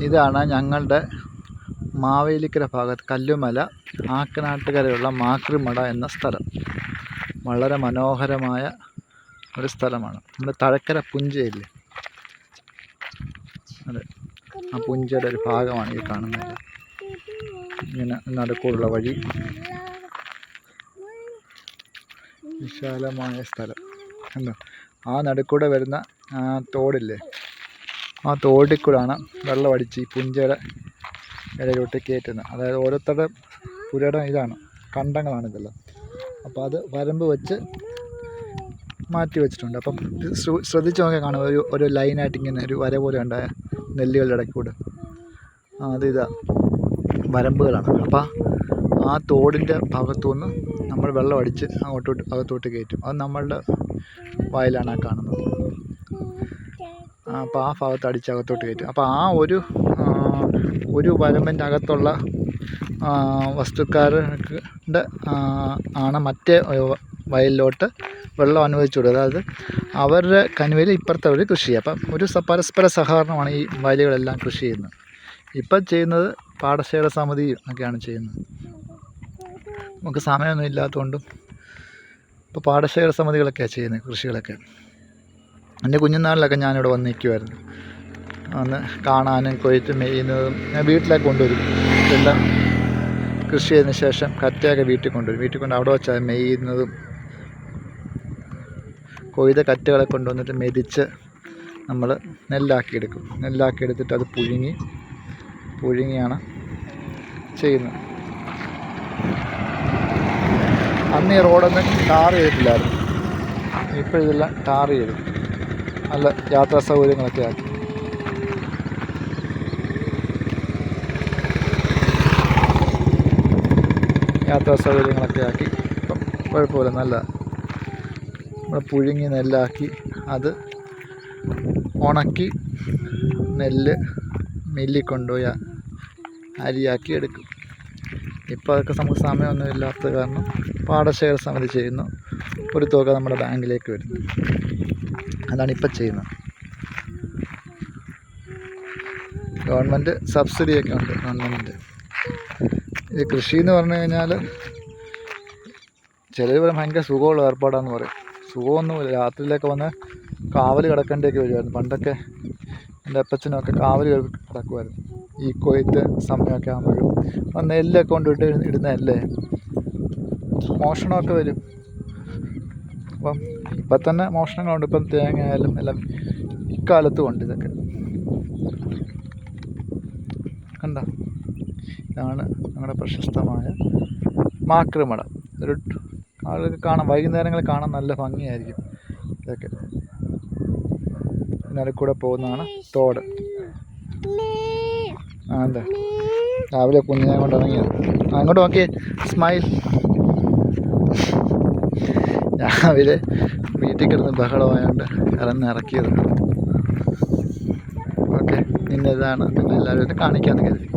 ഇതാണ് ഞങ്ങളുടെ മാവേലിക്കര ഭാഗത്ത് കല്ലുമല ആക്കനാട്ടുകരയുള്ള മാക്രിമട എന്ന സ്ഥലം. വളരെ മനോഹരമായ ഒരു സ്ഥലമാണ്. നമ്മുടെ തഴക്കര പുഞ്ചയില്ലേ അതെ. ആ പുഞ്ചയുടെ ഒരു ഭാഗമാണ് ഈ കാണുന്നത്. ഇങ്ങനെ നടുക്കൂടുള്ള വഴി. വിശാലമായ സ്ഥലം. എന്താ ആ നടുക്കൂടെ വരുന്ന ആ തോടില്ലേ? ആ തോടിൽ കൂടാണ് വെള്ളം അടിച്ച് ഈ പുഞ്ചയുടെ ഇടയിലോട്ട് കയറ്റുന്നത്. അതായത് ഓരോരുത്തരുടെ പുരയുടെ ഇതാണ് കണ്ടങ്ങളാണ് ഇതെല്ലാം. അപ്പോൾ അത് വരമ്പ് വെച്ച് മാറ്റി വെച്ചിട്ടുണ്ട്. അപ്പം ശ്രദ്ധിച്ച് നോക്കിയാൽ കാണും. ഒരു ഒരു ലൈനായിട്ട് ഇങ്ങനെ ഒരു വര പോലെ ഉണ്ടായ നെല്ലുകളുടെ ഇടയ്ക്കൂടെ. അത് ഇതാ വരമ്പുകളാണ്. അപ്പോൾ ആ തോടിന്റെ ഭാഗത്തുനിന്ന് നമ്മൾ വെള്ളം അടിച്ച് അങ്ങോട്ടോട്ട് അകത്തോട്ട് കയറ്റും. അത് നമ്മളുടെ വയലാണ് ആ കാണുന്നത്. അപ്പോൾ ആ ഭാഗത്ത് അടിച്ച് അകത്തോട്ട് കയറ്റും അപ്പോൾ ആ ഒരു ഒരു ആ, വസ്തുക്കാരുടെ ആണ് മറ്റേ വയലിലോട്ട് വെള്ളം അനുവദിച്ചു കൊടുക്കുക. അതായത് അവരുടെ കനുവയിൽ ഇപ്പുറത്തെ അവർ കൃഷി ചെയ്യുക. അപ്പം ഒരു പരസ്പര സഹകരണമാണ് ഈ വയലുകളെല്ലാം കൃഷി ചെയ്യുന്നത്. ഇപ്പം ചെയ്യുന്നത് പാടശേഖര സമിതി ഒക്കെയാണ് ചെയ്യുന്നത്. നമുക്ക് സമയമൊന്നും ഇല്ലാത്തതുകൊണ്ടും ഇപ്പോൾ പാടശേഖര സമിതികളൊക്കെയാണ് ചെയ്യുന്നത് കൃഷികളൊക്കെ. എന്റെ കുഞ്ഞുനാളിലൊക്കെ ഞാനിവിടെ വന്ന് നിൽക്കുമായിരുന്നു അന്ന് കാണാനും കൊയ്ത്ത് മെയ്യുന്നതും ഞാൻ വീട്ടിലേക്ക് കൊണ്ടുവരും. എല്ലാം കൃഷി ചെയ്തതിന് ശേഷം കറ്റയൊക്കെ വീട്ടിൽ കൊണ്ടുവരും. വീട്ടിൽ കൊണ്ട് അവിടെ വെച്ചാൽ മെയ്യുന്നതും കൊയ്ത കറ്റകളെ കൊണ്ടുവന്നിട്ട് മെതിച്ച് നമ്മൾ നെല്ലാക്കി എടുക്കും. നെല്ലാക്കി എടുത്തിട്ട് അത് പുഴുങ്ങി പുഴുങ്ങിയാണ് ചെയ്യുന്നത്. അന്ന് ഈ റോഡൊന്നും ടാർ ചെയ്തിട്ടില്ലായിരുന്നു. ഇപ്പോൾ ഇതെല്ലാം ടാർ ചെയ്തു. നല്ല യാത്രാ സൗകര്യങ്ങളൊക്കെ ആക്കി. യാത്രാ സൗകര്യങ്ങളൊക്കെ ആക്കി. ഇപ്പം കുഴപ്പമില്ല നല്ല നമ്മൾ പുഴുങ്ങി നെല്ലാക്കി അത് ഉണക്കി നെല്ല് മില്ലിൽ കൊണ്ടുപോയി അരിയാക്കി എടുക്കും. ഇപ്പോൾ അതൊക്കെ നമുക്ക് സമയമൊന്നും ഇല്ലാത്ത കാരണം പാടശേഖര സമിതി ചെയ്യുന്നു. ഒരു തുക നമ്മുടെ ബാങ്കിലേക്ക് വരുന്നു. അതാണ് ഇപ്പം ചെയ്യുന്നത്. ഗവൺമെന്റ് സബ്സിഡിയൊക്കെ ഉണ്ട് ഗവൺമെന്റിന്റെ ഇത് കൃഷി എന്ന് പറഞ്ഞു കഴിഞ്ഞാൽ ചിലർ പറയും ഭയങ്കര സുഖമുള്ള ഏർപ്പാടാന്ന് പറയും. സുഖമൊന്നുമില്ല രാത്രിയിലൊക്കെ വന്ന് കാവൽ കിടക്കേണ്ടിയൊക്കെ വരുമായിരുന്നു പണ്ടൊക്കെ എന്റെ അപ്പച്ചനൊക്കെ കാവൽ കിടക്കുമായിരുന്നു ഈ കൊയ്ത്ത് സമയമൊക്കെ ആകുമ്പോഴും നെല്ലൊക്കെ കൊണ്ടിട്ട് ഇടുന്നതല്ലേ മോഷണമൊക്കെ വരും. അപ്പം ഇപ്പം തന്നെ മോഷണങ്ങളുണ്ട്. ഇപ്പം തേങ്ങ ആയാലും എല്ലാം ഇക്കാലത്തും ഉണ്ട് ഇതൊക്കെ. കണ്ട? ഇതാണ് ഞങ്ങളുടെ പ്രശസ്തമായ മാക്രമട ഒരു ആളുകൾക്ക് കാണാൻ വൈകുന്നേരങ്ങളിൽ കാണാൻ നല്ല ഭംഗിയായിരിക്കും ഇതൊക്കെ. നടുക്കൂടെ പോകുന്നതാണ് തോട്. ആ എന്താ രാവിലെ കുഞ്ഞിനെ കൊണ്ട് ഇറങ്ങിയത് അങ്ങോട്ട് നോക്കിയേ. സ്മൈൽ. രാവിലെ വീട്ടിൽ കിടന്ന് ബഹളമായോണ്ട് ഇറന്ന് ഇറക്കിയത് ഓക്കെ ഇന്നതാണ് നിങ്ങളെല്ലാവരും ഇത് കാണിക്കാമെന്ന് കരുതി.